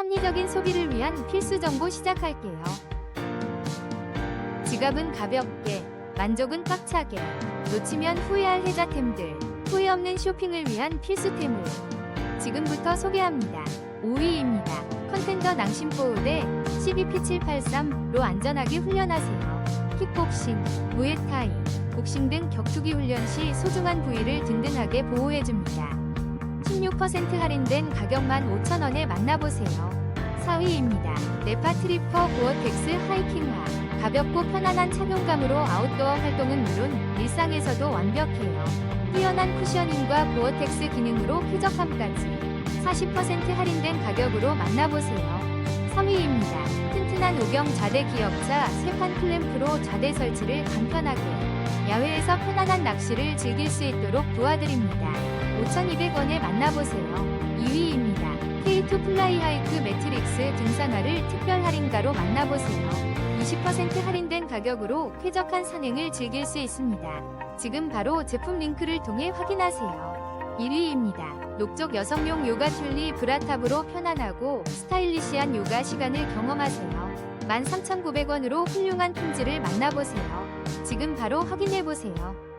합리적인 소비를 위한 필수 정보 시작할게요. 지갑은 가볍게, 만족은 꽉차게, 놓치면 후회할 혜자템들, 후회 없는 쇼핑을 위한 필수템을 지금부터 소개합니다. 5위입니다. 컨텐더 낭심보호대 12P783로 안전하게 훈련하세요. 킥복싱, 무에타이, 복싱 등 격투기 훈련 시 소중한 부위를 든든하게 보호해줍니다. 16% 할인된 가격만 5,000원에 만나보세요. 4위입니다. 네파 트리퍼 고어텍스 하이킹화. 가볍고 편안한 착용감으로 아웃도어 활동은 물론 일상에서도 완벽해요. 뛰어난 쿠셔닝과 고어텍스 기능으로 쾌적함까지 40% 할인된 가격으로 만나보세요. 3위입니다. 튼튼한 오경 좌대 기역자 세판 클램프로 좌대 설치를 간편하게 야외에서 편안한 낚시를 즐길 수 있도록 도와드립니다. 5,200원에 만나보세요. 2위입니다. K2 플라이 하이크 매트릭스 등산화를 특별 할인가로 만나보세요. 20% 할인된 가격으로 쾌적한 산행을 즐길 수 있습니다. 지금 바로 제품 링크를 통해 확인하세요. 1위입니다. 녹적 여성용 요가 튤리 브라탑으로 편안하고 스타일리시한 요가 시간을 경험하세요. 13,900원으로 훌륭한 품질을 만나보세요. 지금 바로 확인해보세요.